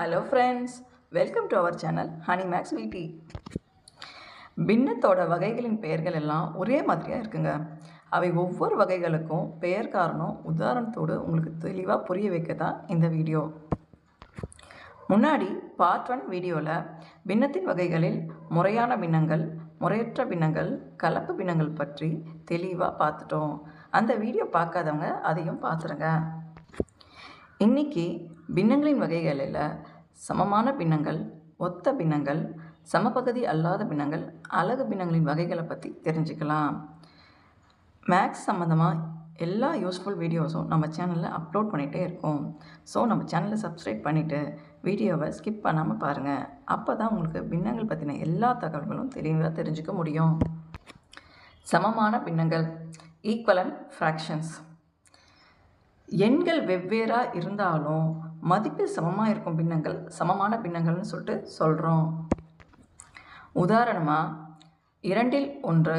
Hello friends welcome to our channel Honey Max வீட்டி பின்னத்தோட வகைகளின் பெயர்கள் எல்லாம் ஒரே மாதிரியாக இருக்குங்க. அவை ஒவ்வொரு வகைகளுக்கும் பெயர் காரணம் உதாரணத்தோடு உங்களுக்கு தெளிவாக புரிய வைக்க தான் இந்த வீடியோ. முன்னாடி பார்ட் ஒன் வீடியோவில் பின்னத்தின் வகைகளில் முறையான பின்னங்கள் முறையற்ற பின்னங்கள் கலப்பு பின்னங்கள் பற்றி தெளிவாக பார்த்துட்டோம். அந்த வீடியோ பார்க்காதவங்க அதையும் பார்த்துருங்க. இன்னைக்கு பின்னங்களின் வகைகளில் சமமான பின்னங்கள் ஒத்த பின்னங்கள் சமபகுதி அல்லாத பின்னங்கள் அழகு பின்னங்களின் வகைகளை பற்றி தெரிஞ்சுக்கலாம். மேக்ஸ் சம்மந்தமாக எல்லா யூஸ்ஃபுல் வீடியோஸும் நம்ம சேனலில் அப்லோட் பண்ணிகிட்டே இருக்கோம். ஸோ நம்ம சேனலை சப்ஸ்கிரைப் பண்ணிவிட்டு வீடியோவை ஸ்கிப் பண்ணாமல் பாருங்கள் அப்போ தான் உங்களுக்கு பின்னங்கள் பற்றின எல்லா தகவல்களும் தெளிவாக தெரிஞ்சுக்க முடியும். சமமான பின்னங்கள் ஈக்குவலன் ஃப்ராக்ஷன்ஸ் எண்கள் வெவ்வேறாக இருந்தாலும் மதிப்பில் சமமாக இருக்கும் பின்னங்கள் சமமான பின்னங்கள்னு சொல்லிட்டு சொல்கிறோம் உதாரணமாக இரண்டில் ஒன்று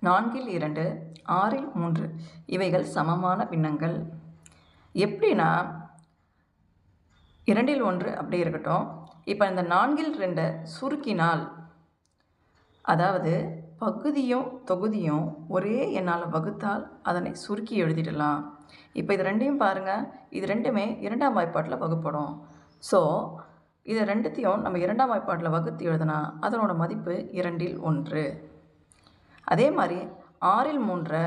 நான்கில் இரண்டு ஆறில் மூன்று இவைகள் சமமான பின்னங்கள். எப்படின்னா இரண்டில் ஒன்று அப்படி இருக்கட்டும். இப்போ இந்த நான்கில் ரெண்டை சுருக்கினால் அதாவது பகுதியும் தொகுதியும் ஒரே என்னால் வகுத்தால் அதனை சுருக்கி எழுதிடலாம். இப்போ இது ரெண்டையும் பாருங்கள் இது ரெண்டுமே இரண்டாம் வாய்ப்பாட்டில் வகுப்படும். ஸோ இது ரெண்டுத்தையும் நம்ம இரண்டாம் வாய்ப்பாட்டில் வகுத்து எழுதினா அதனோட மதிப்பு இரண்டில் ஒன்று. அதே மாதிரி ஆறில் மூன்றை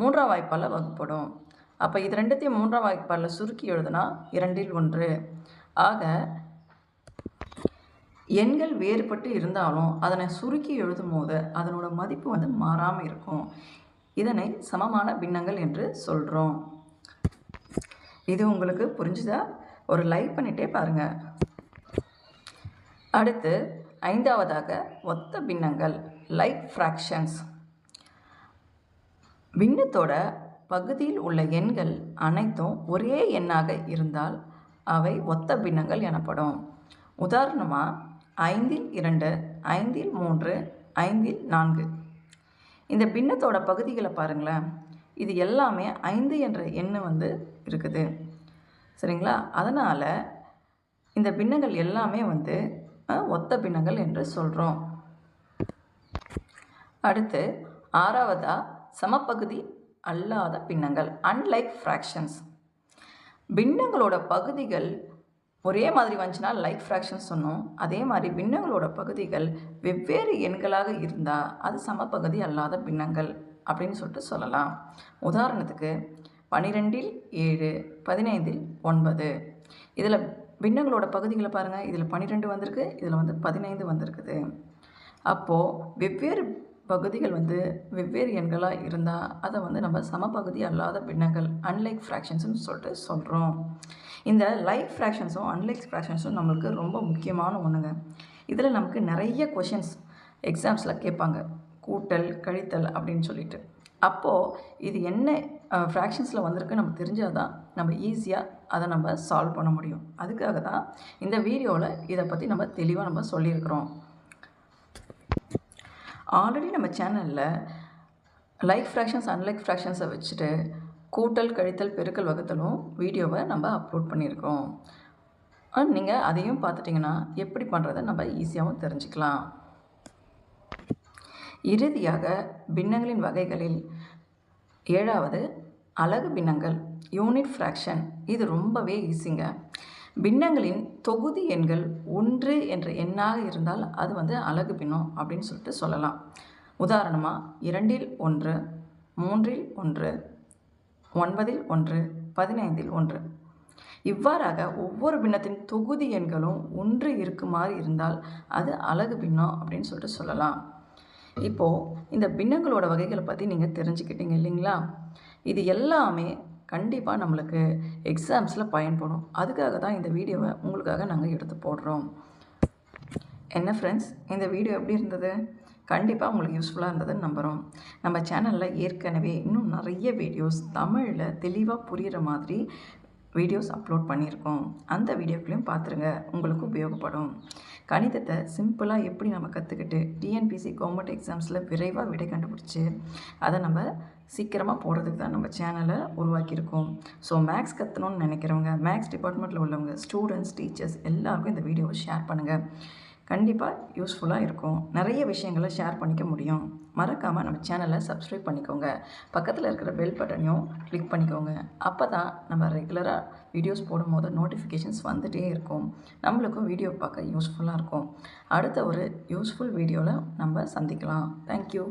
மூன்றாம் வாய்ப்பால் வகுப்படும். அப்போ இது ரெண்டுத்தையும் மூன்றாம் வாய்ப்பாலில் சுருக்கி எழுதுனா இரண்டில் ஒன்று. ஆக எண்கள் வேறுபட்டு இருந்தாலும் அதனை சுருக்கி எழுதும் போது அதனோட மதிப்பு வந்து மாறாமல் இருக்கும். இதனை சமமான பின்னங்கள் என்று சொல்கிறோம் இது உங்களுக்கு புரிஞ்சுதா? ஒரு லைக் பண்ணிட்டே பாருங்கள் அடுத்து ஐந்தாவதாக ஒத்த பின்னங்கள் லைக் ஃப்ராக்ஷன்ஸ் பின்னத்தோட பகுதியில் உள்ள எண்கள் அனைத்தும் ஒரே எண்ணாக இருந்தால் அவை ஒத்த பின்னங்கள் எனப்படும். உதாரணமாக ஐந்தில் இரண்டு ஐந்தில் மூன்று ஐந்தில் நான்கு. இந்த பின்னத்தோட பகுதிகளை பாருங்களேன். இது எல்லாமே ஐந்து என்ற எண்ணு வந்து இருக்குது. சரிங்களா? அதனால் இந்த பின்னங்கள் எல்லாமே வந்து ஒத்த பின்னங்கள் என்று சொல்கிறோம் அடுத்து ஆறாவதா சமப்பகுதி அல்லாத பின்னங்கள் அன்லைக் ஃப்ராக்ஷன்ஸ் பின்னங்களோட பகுதிகள் ஒரே மாதிரி வந்துச்சுன்னா லைக் ஃப்ராக்ஷன் சொன்னோம். அதே மாதிரி பின்னங்களோட பகுதிகள் வெவ்வேறு எண்களாக இருந்தால் அது சமபகுதி அல்லாத பின்னங்கள் அப்படின்னு சொல்லிட்டு சொல்லலாம். உதாரணத்துக்கு பனிரெண்டில் ஏழு பதினைந்தில் ஒன்பது. இதில் பின்னங்களோட பகுதிகளை பாருங்கள் இதில் பன்னிரெண்டு வந்திருக்கு இதில் வந்து பதினைந்து வந்திருக்குது. அப்போது வெவ்வேறு பகுதிகள் வந்து வெவ்வேறு எண்களாக இருந்தால் அதை வந்து நம்ம சமபகுதி அல்லாத பின்னங்கள் அன்லைக் ஃப்ராக்ஷன்ஸ்னு சொல்லிட்டு சொல்கிறோம் இந்த லைக் ஃப்ராக்ஷன்ஸும் அன்லைக் ஃப்ராக்ஷன்ஸும் நம்மளுக்கு ரொம்ப முக்கியமான ஒன்றுங்க இதில் நமக்கு நிறைய கொஷின்ஸ் எக்ஸாம்ஸில் கேட்பாங்க. கூட்டல் கழித்தல் அப்படின்னு சொல்லிட்டு. அப்போது இது என்ன ஃப்ராக்ஷன்ஸில் வந்திருக்கு நம்ம தெரிஞ்சால் தான் நம்ம ஈஸியாக அதை நம்ம சால்வ் பண்ண முடியும். அதுக்காக தான் இந்த வீடியோவில் இதை பற்றி நம்ம தெளிவாக நம்ம சொல்லியிருக்கிறோம். ஆல்ரெடி நம்ம சேனலில் லைக் ஃப்ராக்ஷன்ஸ் அன்லைக் ஃப்ராக்ஷன்ஸை வச்சுட்டு கூட்டல் கழித்தல் பெருக்கல் வகுத்தலும் வீடியோவை நம்ம அப்லோட் பண்ணியிருக்கோம். நீங்கள் அதையும் பார்த்துட்டிங்கன்னா எப்படி பண்ணுறதை நம்ம ஈஸியாகவும் தெரிஞ்சுக்கலாம். இறுதியாக பின்னங்களின் வகைகளில் ஏழாவது அலகு பின்னங்கள் யூனிட் ஃப்ராக்ஷன் இது ரொம்பவே ஈஸிங்க பின்னங்களின் தொகுதி எண்கள் ஒன்று என்ற எண்ணாக இருந்தால் அது வந்து அலகு பின்னம் அப்படின்னு சொல்லிட்டு சொல்லலாம். உதாரணமாக இரண்டில் ஒன்று மூன்றில் ஒன்று ஒன்பதில் ஒன்று பதினைந்தில் ஒன்று. இவ்வாறாக ஒவ்வொரு பின்னத்தின் தொகுதி எண்களும் ஒன்று இருக்குமாறு இருந்தால் அது அலகு பின்னம் அப்படின்னு சொல்லிட்டு சொல்லலாம். இப்போது இந்த பின்னங்களோட வகைகளை பற்றி நீங்கள் தெரிஞ்சுக்கிட்டீங்க இல்லைங்களா? இது எல்லாமே கண்டிப்பாக நம்மளுக்கு எக்ஸாம்ஸில் பயன்படும். அதுக்காக தான் இந்த வீடியோவை உங்களுக்காக நாங்கள் எடுத்து போடுறோம். என்ன ஃப்ரெண்ட்ஸ் இந்த வீடியோ எப்படி இருந்தது? கண்டிப்பாக உங்களுக்கு யூஸ்ஃபுல்லாக இருந்ததுன்னு நம்புகிறோம் நம்ம சேனலில் ஏற்கனவே இன்னும் நிறைய வீடியோஸ் தமிழில் தெளிவாக புரிகிற மாதிரி வீடியோஸ் அப்லோட் பண்ணியிருக்கோம். அந்த வீடியோக்களையும் பார்த்துருங்க உங்களுக்கு உபயோகப்படும். கணிதத்தை சிம்பிளாக எப்படி நம்ம கற்றுக்கிட்டு டிஎன்பிசி கவர்மெண்ட் எக்ஸாம்ஸில் விரைவாக விடை கண்டுபிடிச்சி அதை நம்ம சீக்கிரமாக போடுறதுக்கு தான் நம்ம சேனலை உருவாக்கியிருக்கோம். ஸோ மேக்ஸ் கற்றணும்னு நினைக்கிறவங்க மேக்ஸ் டிபார்ட்மெண்ட்டில் உள்ளவங்க ஸ்டூடெண்ட்ஸ் டீச்சர்ஸ் எல்லாருக்கும் இந்த வீடியோவை ஷேர் பண்ணுங்கள் கண்டிப்பாக யூஸ்ஃபுல்லாக இருக்கும். நிறைய விஷயங்களை ஷேர் பண்ணிக்க முடியும். மறக்காமல் நம்ம சேனலை சப்ஸ்கிரைப் பண்ணிக்கோங்க. பக்கத்தில் இருக்கிற பெல் பட்டனையும் கிளிக் பண்ணிக்கோங்க. அப்போ தான் நம்ம ரெகுலராக வீடியோஸ் போடும்போது நோட்டிஃபிகேஷன்ஸ் வந்துகிட்டே இருக்கும். நம்மளுக்கும் வீடியோ பார்க்க யூஸ்ஃபுல்லாக இருக்கும். அடுத்த ஒரு யூஸ்ஃபுல் வீடியோவில் நம்ம சந்திக்கலாம். தேங்க்யூ